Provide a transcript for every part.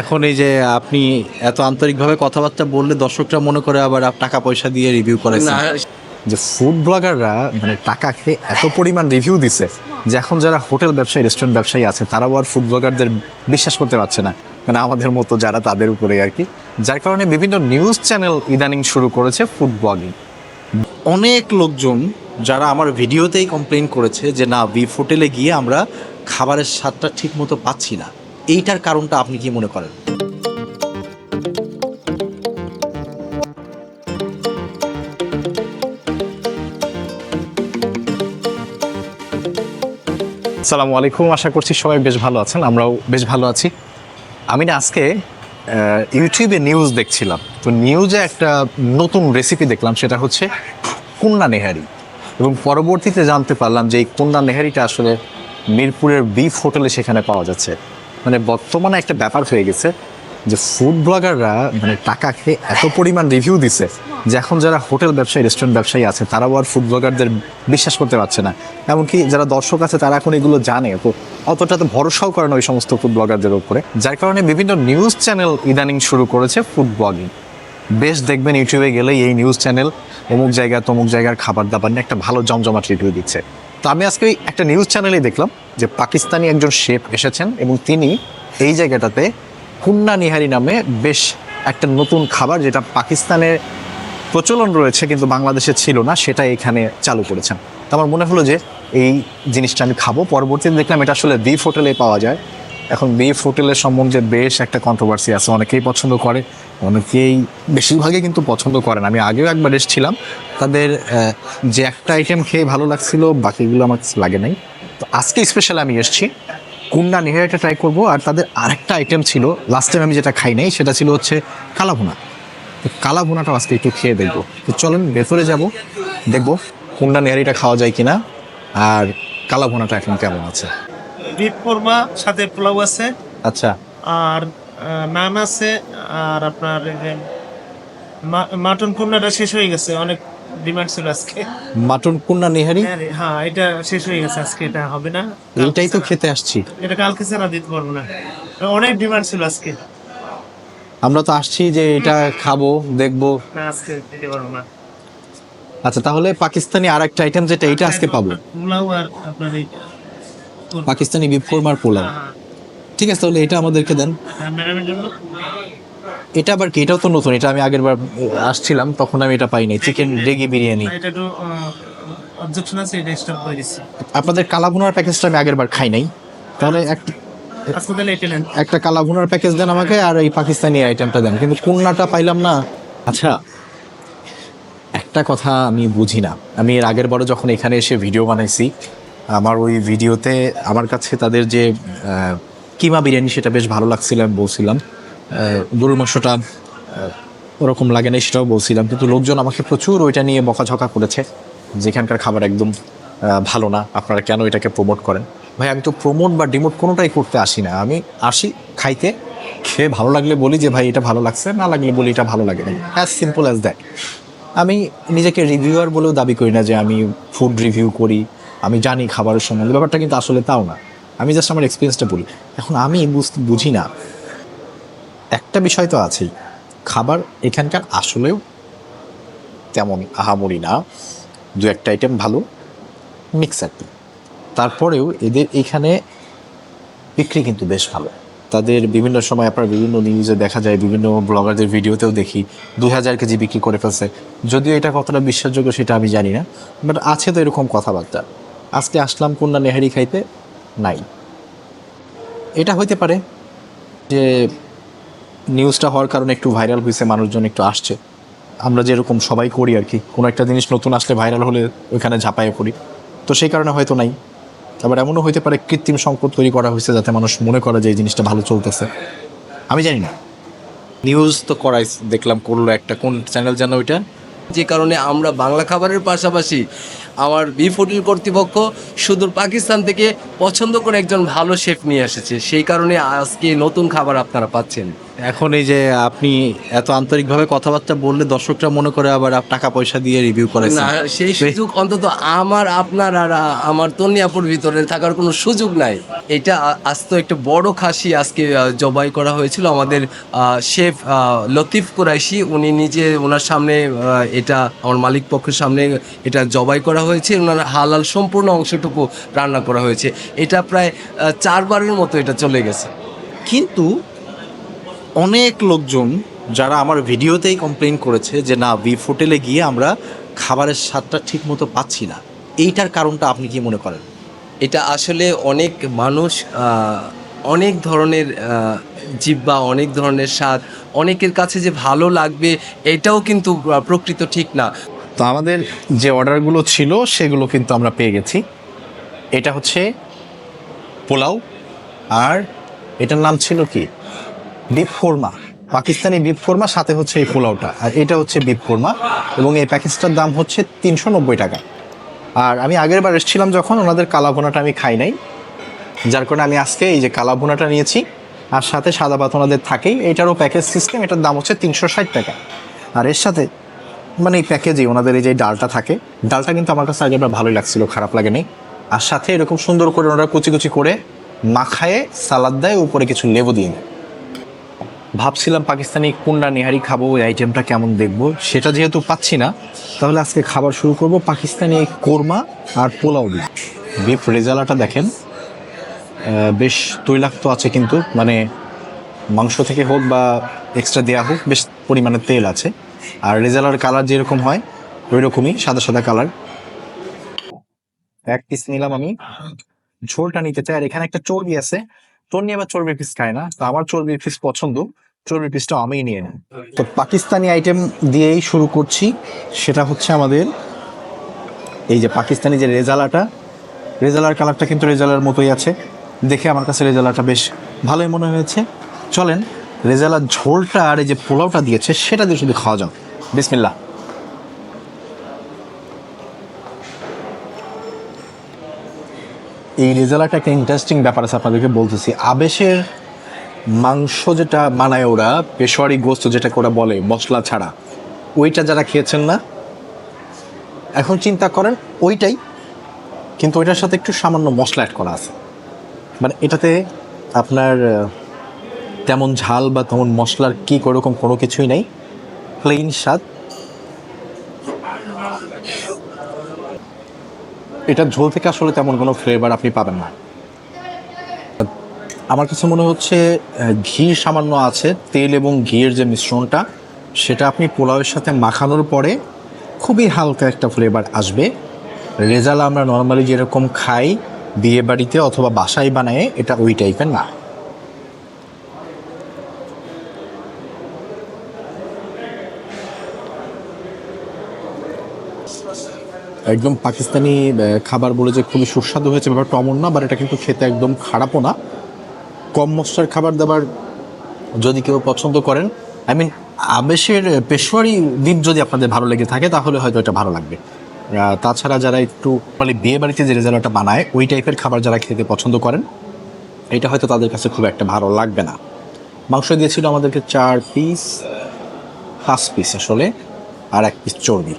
এখন এই যে আপনি এত আন্তরিকভাবে কথাবার্তা বললে দর্শকরা মনে করে আবার টাকা পয়সা দিয়ে রিভিউ করেছেন যে ফুড ব্লগাররা মানে টাকা খেয়ে এত পরিমাণ রিভিউ দিছে যে এখন যারা হোটেল ব্যবসায়ী রেস্টুরেন্ট ব্যবসায়ী আছে তারাও আর ফুড ব্লগারদের বিশ্বাস করতে পারছে না। মানে আমাদের মতো যারা তাদের উপরে আর কি। যার কারণে বিভিন্ন নিউজ চ্যানেল ইদানিং শুরু করেছে ফুড ব্লগিং অনেক লোকজন যারা আমার ভিডিওতেই কমপ্লেন করেছে যে না বিফ হোটেলে গিয়ে আমরা খাবারের স্বাদটা ঠিক মতো পাচ্ছি না। এইটার কারণটা আপনি কি মনে করেন? সালামু আলাইকুম, আশা করছি সবাই বেশ ভালো আছেন, আমরাও বেশ ভালো আছি। আমি না আজকে ইউটিউবে নিউজ দেখছিলাম। তো নিউজে একটা নতুন রেসিপি দেখলাম, সেটা হচ্ছে কুন্না নেহারি। এবং পরবর্তীতে জানতে পারলাম যে এই কুন্না নেহারিটা আসলে মিরপুরের বিফ হোটেলে সেখানে পাওয়া যাচ্ছে। মানে বর্তমানে একটা ব্যাপার হয়ে গেছে যে ফুড ব্লগাররা মানে টাকা খেয়ে এত পরিমাণ রিভিউ দিছে যে এখন যারা হোটেল ব্যবসায়ী রেস্টুরেন্ট ব্যবসায়ী আছে, তারাও আর ফুড ব্লগারদের বিশ্বাস করতে পারছে না। এমনকি যারা দর্শক আছে, তারা এখন এগুলো জানে। তো অতটা তো ভরসাও করে না ওই সমস্ত ফুড ব্লগারদের উপরে। যার কারণে বিভিন্ন নিউজ চ্যানেল ইদানিং শুরু করেছে ফুড ব্লগিং বেশ দেখবেন ইউটিউবে গেলে এই নিউজ চ্যানেল অমুক জায়গা তমুক জায়গার খাবার দাবার নিয়ে একটা ভালো জমজমাট রিভিউ দিচ্ছে। তো আমি আজকে একটা নিউজ চ্যানেলে দেখলাম যে পাকিস্তানি একজন শেফ এসেছেন এবং তিনি এই জায়গাটাতে হুন্না নিহারি নামে বেশ একটা নতুন খাবার যেটা পাকিস্তানের প্রচলন রয়েছে কিন্তু বাংলাদেশে ছিল না, সেটা এখানে চালু করেছেন। তো আমার মনে হলো যে এই জিনিসটা আমি খাব। পরবর্তীতে দেখলাম এটা আসলে দ্বীপ হোটেলে পাওয়া যায়। এখন বিফ হোটেলের সম্বন্ধে বেশ একটা কন্ট্রোভার্সি আছে। অনেকেই পছন্দ করে, অনেকেই বেশিরভাগই কিন্তু পছন্দ করেন। আমি আগেও একবার এসেছিলাম। তাদের যে একটা আইটেম খেয়ে ভালো লাগছিল, বাকিগুলো আমার লাগে নাই। তো আজকে স্পেশাল আমি এসেছি। কুন্না নেহারিটা ট্রাই করব। আর তাদের আরেকটা আইটেম ছিল লাস্ট টাইম আমি যেটা খাই নাই, সেটা ছিল হচ্ছে কালাভুনা। তো কালা ভুনাটা আজকে একটু খেয়ে দেখব। তো চলেন, ভেতরে যাব। দেখব কুন্ডা নেহারিটা খাওয়া যায় কিনা, আর কালা ভুনাটা এখন কেমন আছে। বিফ কোরমা সাথে পোলাও আছে। আচ্ছা। আর নান আছে আর আপনার মাটন কুন্নাটা শেষ হয়ে গেছে অনেক ডিমান্ড ছিল আজকে। মাটন কুন্না নেহারি? হ্যাঁ হ্যাঁ এটা শেষ হয়ে গেছে আজকে এটা হবে না। এইটাই তো খেতে আসছি। এটা কালকে ছাড়া দিতে পারব না। অনেক ডিমান্ড ছিল আজকে। আমরা তো আসছি যে এটা খাব দেখব। না আজকে দিতে পারব না। আচ্ছা তাহলে পাকিস্তানি আর একটা আইটেম যেটা এটা আজকে পাবো। পোলাও আর আপনার এই পাকিস্তানি বিফ কোরমার পোলাও ঠিক আছে তাহলে এটা আমাদেরকে দেন। হ্যাঁ, এটা আবার কি? এটাও তো নতুন এটা আমি আগের বার আসছিলাম তখন আমি এটা পাইনি। চিকেন রেগি বিরিয়ানি একটু আপনাদের কালাভুনার প্যাকেজটা আমি আগের বার খাই নাই। তাহলে এক আজকে তাহলে একটা কালাভুনার প্যাকেজ দেন আমাকে আর এই পাকিস্তানি আইটেমটা দেন। কিন্তু কুন্নাটা পাইলাম না। আচ্ছা একটা কথা আমি বুঝি না। আমি এর আগের বারও যখন এখানে এসে ভিডিও বানাইছি আমার ওই ভিডিওতে আমার কাছে তাদের যে কিমা বিরিয়ানি সেটা বেশ ভালো লাগছিল আমি বলছিলাম। গরুর মাংসটা ওরকম লাগে না সেটাও বলছিলাম। কিন্তু লোকজন আমাকে প্রচুর ওইটা নিয়ে বকাঝকা করেছে, যেখানকার খাবার একদম ভালো না। আপনারা কেন এটাকে প্রমোট করেন? ভাই, আমি তো প্রমোট বা ডিমোট কোনোটাই করতে আসি না। আমি আসি খাইতে, খেয়ে ভালো লাগলে বলি যে, ভাই, এটা ভালো লাগছে। না লাগলে বলি, এটা ভালো লাগে না। অ্যাজ সিম্পল অ্যাজ দ্যাট আমি নিজেকে রিভিউয়ার বলেও দাবি করি না যে, আমি ফুড রিভিউ করি। আমি জানি খাবারের সম্বন্ধে, ব্যাপারটা কিন্তু আসলে তাও না। আমি জাস্ট আমার এক্সপিরিয়েন্সটা বলি। এখন আমি বুঝতে বুঝি না। একটা বিষয় তো আছেই, খাবার এখানকার আসলেও তেমন আহামরি না। দু একটা আইটেম ভালো মিক্স কি। তারপরেও এদের এখানে বিক্রি কিন্তু বেশ ভালো। তাদের বিভিন্ন সময় আপনার বিভিন্ন নিউজে দেখা যায়, বিভিন্ন ব্লগারদের ভিডিওতেও দেখি দুই হাজার কেজি বিক্রি করে ফেলছে। যদিও এটা কতটা বিশ্বাসযোগ্য সেটা আমি জানি না বাট আছে তো এরকম কথাবার্তা। আজকে আসলাম কন্যা নেহারি খাইতে, নাই। এটা হইতে পারে যে নিউজটা হওয়ার কারণে একটু ভাইরাল হয়েছে মানুষজন একটু আসছে। আমরা যেরকম সবাই করি আর কি। কোনো একটা জিনিস নতুন আসলে ভাইরাল হলে ওইখানে ঝাঁপায়ে পড়ি। তো সেই কারণে হয়তো নাই। আবার এমনও হইতে পারে কৃত্রিম সংকট তৈরি করা হয়েছে যাতে মানুষ মনে করে যে এই জিনিসটা ভালো চলতেছে। আমি জানি না। নিউজ তো করাই দেখলাম করল একটা। কোন চ্যানেল যেন ওইটা? যে কারণে আমরা বাংলা খাবারের পাশাপাশি আমার বি হোটেল কর্তৃপক্ষ সুদূর পাকিস্তান থেকে পছন্দ করে একজন ভালো শেফ নিয়ে এসেছে। সেই কারণে আজকে নতুন খাবার আপনারা পাচ্ছেন। এখন এই যে আপনি এত আন্তরিকভাবে কথাবার্তা বললে দর্শকরা মনে করে আবার টাকা পয়সা দিয়ে রিভিউ করেছেন না সেই সুযোগ অন্তত আমার আপনার আর আমার তন্নিয়াপুর ভিতরে থাকার কোনো সুযোগ নাই। এটা আজ তো একটা বড় খাসি আজকে জবাই করা হয়েছিল। আমাদের শেফ লতিফ কুরাইশি উনি নিজে ওনার সামনে এটা আমার মালিক পক্ষের সামনে এটা জবাই করা হয়েছে। ওনার হালাল সম্পূর্ণ অংশটুকু রান্না করা হয়েছে। এটা প্রায় চারবারের মতো এটা চলে গেছে। কিন্তু অনেক লোকজন যারা আমার ভিডিওতেই কমপ্লেন করেছে যে না বিফ হোটেলে গিয়ে আমরা খাবারের স্বাদটা ঠিক মতো পাচ্ছি না। এইটার কারণটা আপনি কি মনে করেন? এটা আসলে অনেক মানুষ অনেক ধরনের জিব্বা অনেক ধরনের স্বাদ অনেকের কাছে যে ভালো লাগবে এটাও কিন্তু প্রকৃত ঠিক না। তো আমাদের যে অর্ডারগুলো ছিল সেগুলো কিন্তু আমরা পেয়ে গেছি। এটা হচ্ছে পোলাও আর এটার নাম ছিল কি? বিফ কোরমা পাকিস্তানি বিফ কোরমা সাথে হচ্ছে এই পোলাওটা। আর এটা হচ্ছে বিফ কোরমা এবং এই প্যাকেজটার দাম হচ্ছে তিনশো নব্বই টাকা। আর আমি আগের বার এসেছিলাম যখন, ওনাদের কালাভোনাটা আমি খাই নাই। যার কারণে আমি আজকে এই যে কালাভুনাটা নিয়েছি, আর সাথে সাদা ভাত ওনাদের থাকেই। এটারও প্যাকেজ সিস্টেম এটার দাম হচ্ছে তিনশো ষাট টাকা। আর এর সাথে মানে এই প্যাকেজে ওনাদের এই যে ডালটা থাকে, ডালটা কিন্তু আমার কাছে আগেবার ভালোই লাগছিল, খারাপ লাগে লাগেনি। আর সাথে এরকম সুন্দর করে ওনারা কুচি কুচি করে মাখায়ে সালাদ দেয়, উপরে কিছু লেবু দেয়। ভাবছিলাম পাকিস্তানি কুন্ডা নেহারি খাব, ওই আইটেমটা কেমন দেখব, সেটা যেহেতু পাচ্ছি না, তাহলে আজকে খাবার শুরু করব পাকিস্তানি কোরমা আর পোলাও দিয়ে। বিফ রেজালাটা দেখেন বেশ তৈলাক্ত আছে কিন্তু মানে মাংস থেকে হোক বা এক্সট্রা দেওয়া হোক, বেশ পরিমাণে তেল আছে। আর রেজালার কালার যেরকম হয় ওই রকমই সাদা সাদা কালার এক পিস নিলাম আমি। ঝোলটা নিতে চাই, আর এখানে একটা চর্বি আছে তোর নিয়ে আবার চর্বির পিস খায় না? তো আমার চর্বির পিস পছন্দ। চর্বির পিসটা আমিই নিয়ে নিই তো পাকিস্তানি আইটেম দিয়েই শুরু করছি। সেটা হচ্ছে আমাদের এই যে পাকিস্তানি যে রেজালাটা, রেজালার কালারটা কিন্তু রেজালার মতোই আছে। দেখে আমার কাছে রেজালাটা বেশ ভালোই মনে হয়েছে। চলেন, রেজালার ঝোলটা আর এই যে পোলাওটা দিয়েছে, সেটা দিয়ে শুধু খাওয়া যাও বিসমিল্লা এই রেজালাটা একটা ইন্টারেস্টিং ব্যাপার আছে আপনাদেরকে বলতেছি। আবেশের মাংস যেটা বানায় ওরা, পেশোয়ারি গোস্ত যেটাকে ওরা বলে, মশলা ছাড়া, ওইটা যারা খেয়েছেন না, এখন চিন্তা করেন ওইটাই, কিন্তু ওইটার সাথে একটু সামান্য মশলা অ্যাড করা আছে। মানে এটাতে আপনার তেমন ঝাল বা তেমন মশলার কি ওরকম কোনো কিছুই নেই প্লেন স্বাদ। এটা ঝোল থেকে আসলে তেমন কোনো ফ্লেভার আপনি পাবেন না। আমার কাছে মনে হচ্ছে ঘি সামান্য আছে, তেল এবং ঘিয়ের যে মিশ্রণটা, সেটা আপনি পোলাওয়ের সাথে মাখানোর পরে খুবই হালকা একটা ফ্লেভার আসবে। রেজালা আমরা নর্মালি যেরকম খাই বিয়ে বাড়িতে অথবা বাসায় বানায়, এটা ওই টাইপের না। একদম পাকিস্তানি খাবার বলে যে খুবই সুস্বাদু হয়েছে, ব্যাপারটা অমন না বাট এটা কিন্তু খেতে একদম খারাপও না। কম মশলার খাবার দাবার যদি কেউ পছন্দ করেন আই মিন আবেশের পেশোয়ারি দ্বীপ যদি আপনাদের ভালো লেগে থাকে, তাহলে হয়তো এটা ভালো লাগবে। তাছাড়া যারা একটু মানে বিয়ে বাড়িতে যে রেজাল্টটা বানায়, ওই টাইপের খাবার যারা খেতে পছন্দ করেন, এটা হয়তো তাদের কাছে খুব একটা ভালো লাগবে না। মাংস দিয়েছিল আমাদেরকে চার পিস পাঁচ পিস আসলে, আর এক পিস চর্বি।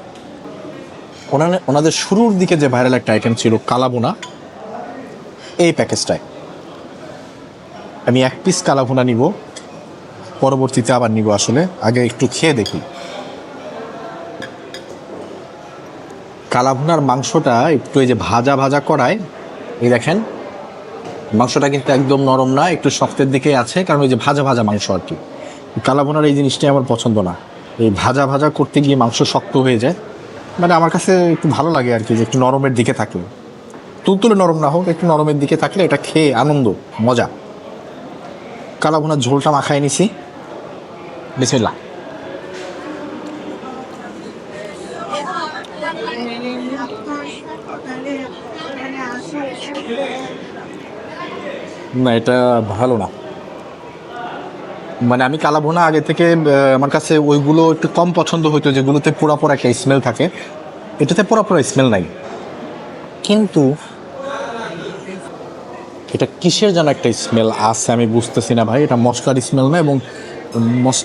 ওনারা ওনাদের শুরুর দিকে যে ভাইরাল একটা আইটেম ছিল কালাবোনা এই প্যাকেজটায়। আমি এক পিস কালাভুনা নিব, পরবর্তীতে আবার নিব আসলে, আগে একটু খেয়ে দেখি। কালাভুনার মাংসটা একটু এই যে ভাজা ভাজা করায়, এই দেখেন, মাংসটা কিন্তু একদম নরম না, একটু শক্তের দিকে আছে, কারণ ওই যে ভাজা ভাজা মাংস আর কি। কালাভুনার এই জিনিসটাই আমার পছন্দ না। এই ভাজা ভাজা করতে গিয়ে মাংস শক্ত হয়ে যায়। মানে আমার কাছে একটু ভালো লাগে আর কি যে একটু নরমের দিকে থাকলে। তুলতুলে নরম না হোক, একটু নরমের দিকে থাকলে এটা খেয়ে আনন্দ, মজা। কালাভুনার ঝোলটা মাখায় নিছি। বিসমিল্লাহ। না, এটা ভালো না। মানে আমি কালাভুনা আগে থেকে আমার কাছে ওইগুলো একটু কম পছন্দ হতো যেগুলোতে পোড়া পোড়া একটা স্মেল থাকে। এটাতে পোড়া পোড়া স্মেল নাই। কিন্তু এটা কিসের যেন একটা স্মেল আছে আমি বুঝতেছি না ভাই। এটা মশলার স্মেল না এবং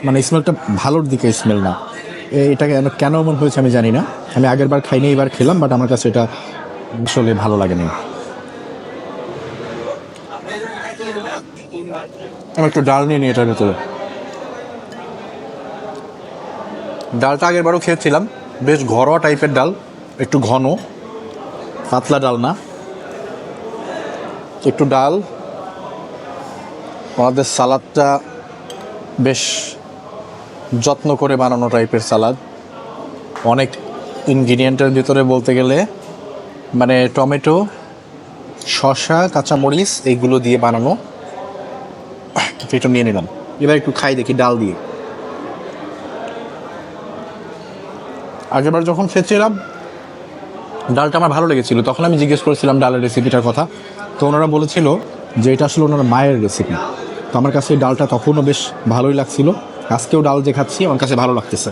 মানে স্মেলটা ভালোর দিকে স্মেল না। এটা কেন কেন এমন হয়েছে আমি জানি না। আমি আগের বার খাইনি, এবার খেলাম বাট আমার কাছে এটা আসলে ভালো লাগেনি। আমি একটু ডাল নিয়ে নিই এটার ভেতরে। ডালটা আগের বারও খেয়েছিলাম। বেশ ঘরোয়া টাইপের ডাল, একটু ঘন, পাতলা ডাল না। একটু ডাল, আমাদের সালাদটা বেশ যত্ন করে বানানো টাইপের সালাদ। অনেক ইনগ্রিডিয়েন্টের ভিতরে বলতে গেলে মানে টমেটো, শসা, কাঁচামরিচ, এইগুলো দিয়ে বানানো। এটা নিয়ে নিলাম। এবার একটু খাই দেখি, ডাল দিয়ে। আগেরবার যখন খেয়েছিলাম, ডালটা আমার ভালো লেগেছিল, তখন আমি জিজ্ঞেস করেছিলাম ডালের রেসিপিটার কথা। তো ওনারা বলেছিল যে এটা আসলে ওনার মায়ের রেসিপি তো আমার কাছে ডালটা তখনও বেশ ভালোই লাগছিল। আজকেও ডাল যে খাচ্ছি, আমার কাছে ভালো লাগতেছে।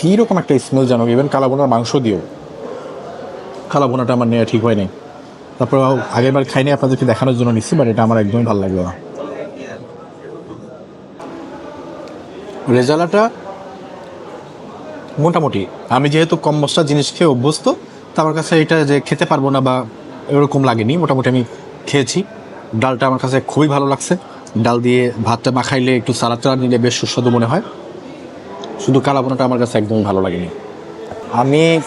কীরকম একটা স্মেল জানো ইভেন কালাবোনার মাংস দিও কালাবোনাটা আমার নেওয়া ঠিক হয়নি। তারপর আগের বার খাইনি, আপনাদেরকে দেখানোর জন্য নিচ্ছি বাট এটা আমার একদমই ভালো লাগল না। রেজালাটা মোটামুটি, আমি যেহেতু কম মশলা জিনিস খেয়ে অভ্যস্ত, তো আমার কাছে এটা যে খেতে পারব না বা এরকম লাগেনি, মোটামুটি আমি খেয়েছি। ডালটা আমার কাছে খুবই ভালো লাগছে। ডাল দিয়ে ভাতটা মাখাইলে একটু সালাদ টালাদ নিলে বেশ সুস্বাদু মনে হয়। শুধু কালাবোনাটা আমার কাছে একদমই ভালো লাগেনি। আমি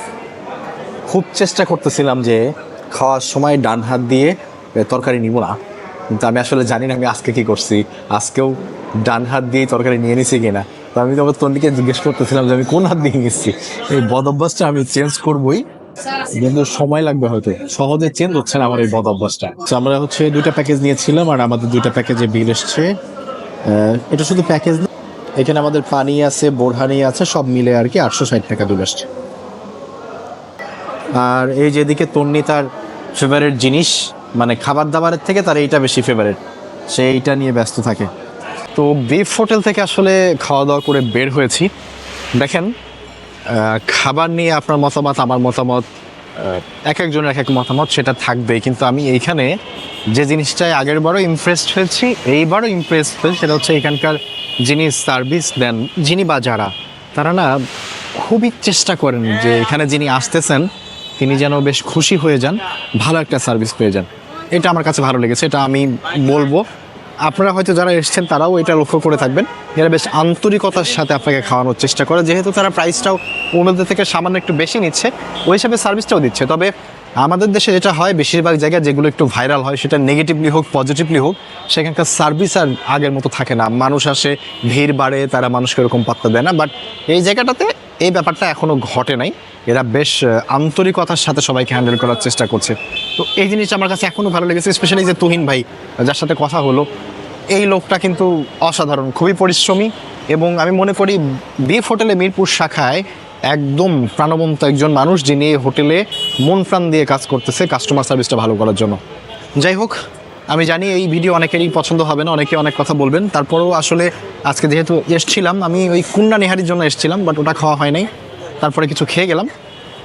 খুব চেষ্টা করতেছিলাম যে খাওয়ার সময় ডান হাত দিয়ে তরকারি নিব না। কিন্তু আমি আসলে জানি না আমি আজকে কি করছি। আজকেও ডান হাত দিয়ে তরকারি নিয়ে নিছি কিনা। তো আমি তো আবার তন্ডিকে জিজ্ঞেস করতেছিলাম যে আমি কোন হাত দিয়ে নিচ্ছি? এই বদ অভ্যাসটা আমি চেঞ্জ করবই, কিন্তু সময় লাগবে হয়তো। সহজে চেঞ্জ হচ্ছে না আমার এই বদ অভ্যাসটা। তো আমরা হচ্ছে দুইটা প্যাকেজ নিয়েছিলাম আর আমাদের দুইটা প্যাকেজে বিল এসছে। এটা শুধু প্যাকেজ এখানে আমাদের পানি আছে, বোরহানি আছে, সব মিলে আর কি আটশো ষাট টাকা বিল আসছে আর এই যেদিকে তন্নি তার ফেভারিট জিনিস মানে খাবার দাবারের থেকে তার এইটা বেশি ফেভারিট সে এইটা নিয়ে ব্যস্ত থাকে। তো বিফ হোটেল থেকে আসলে খাওয়া দাওয়া করে বের হয়েছি। দেখেন খাবার নিয়ে আপনার মতামত, আমার মতামত এক একজনের এক এক মতামত, সেটা থাকবে কিন্তু আমি এইখানে যে জিনিসটায় আগের বারও ইমপ্রেসড হয়েছি, এইবারও ইমপ্রেসড হয়েছি, সেটা হচ্ছে এখানকার যিনি সার্ভিস দেন, যিনি বা যারা, তারা না খুবই চেষ্টা করেন যে এখানে যিনি আসতেছেন তিনি যেন বেশ খুশি হয়ে যান, ভালো একটা সার্ভিস পেয়ে যান। এটা আমার কাছে ভালো লেগেছে, এটা আমি বলব। আপনারা হয়তো যারা এসেছেন, তারাও এটা লক্ষ্য করে থাকবেন। এরা বেশ আন্তরিকতার সাথে আপনাকে খাওয়ানোর চেষ্টা করে, যেহেতু তারা প্রাইসটাও অন্যদের থেকে সামান্য একটু বেশি নিচ্ছে, ওই হিসাবে সার্ভিসটাও দিচ্ছে। তবে আমাদের দেশে যেটা হয়, বেশিরভাগ জায়গায় যেগুলো একটু ভাইরাল হয়, সেটা নেগেটিভলি হোক পজিটিভলি হোক, সেখানকার সার্ভিস আর আগের মতো থাকে না। মানুষ আসে, ভিড় বাড়ে, তারা মানুষকে এরকম পাত্তা দেয় না। বাট এই জায়গাটাতে এই ব্যাপারটা এখনও ঘটে নাই। এরা বেশ আন্তরিকতার সাথে সবাইকে হ্যান্ডেল করার চেষ্টা করছে। তো এই জিনিসটা আমার কাছে এখনও ভালো লেগেছে স্পেশালি যে তুহিন ভাই, যার সাথে কথা হলো। এই লোকটা কিন্তু অসাধারণ, খুবই পরিশ্রমী এবং আমি মনে করি বিফ হোটেলে মিরপুর শাখায় একদম প্রাণবন্ত একজন মানুষ যিনি এই হোটেলে মন প্রাণ দিয়ে কাজ করতেছে কাস্টমার সার্ভিসটা ভালো করার জন্য। যাই হোক আমি জানি এই ভিডিও অনেকেরই পছন্দ হবে না অনেকে অনেক কথা বলবেন। তারপরেও আসলে আজকে যেহেতু এসছিলাম, আমি ওই কুন্না নেহারির জন্য এসছিলাম বাট ওটা খাওয়া হয় নাই। তারপরে কিছু খেয়ে গেলাম।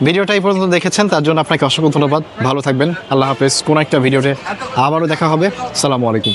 ভিডিওটা এই পর্যন্ত দেখেছেন, তার জন্য আপনাকে অসংখ্য ধন্যবাদ। ভালো থাকবেন, আল্লাহ হাফেজ। কোনো একটা ভিডিওতে আবারও দেখা হবে। সালামু আলাইকুম।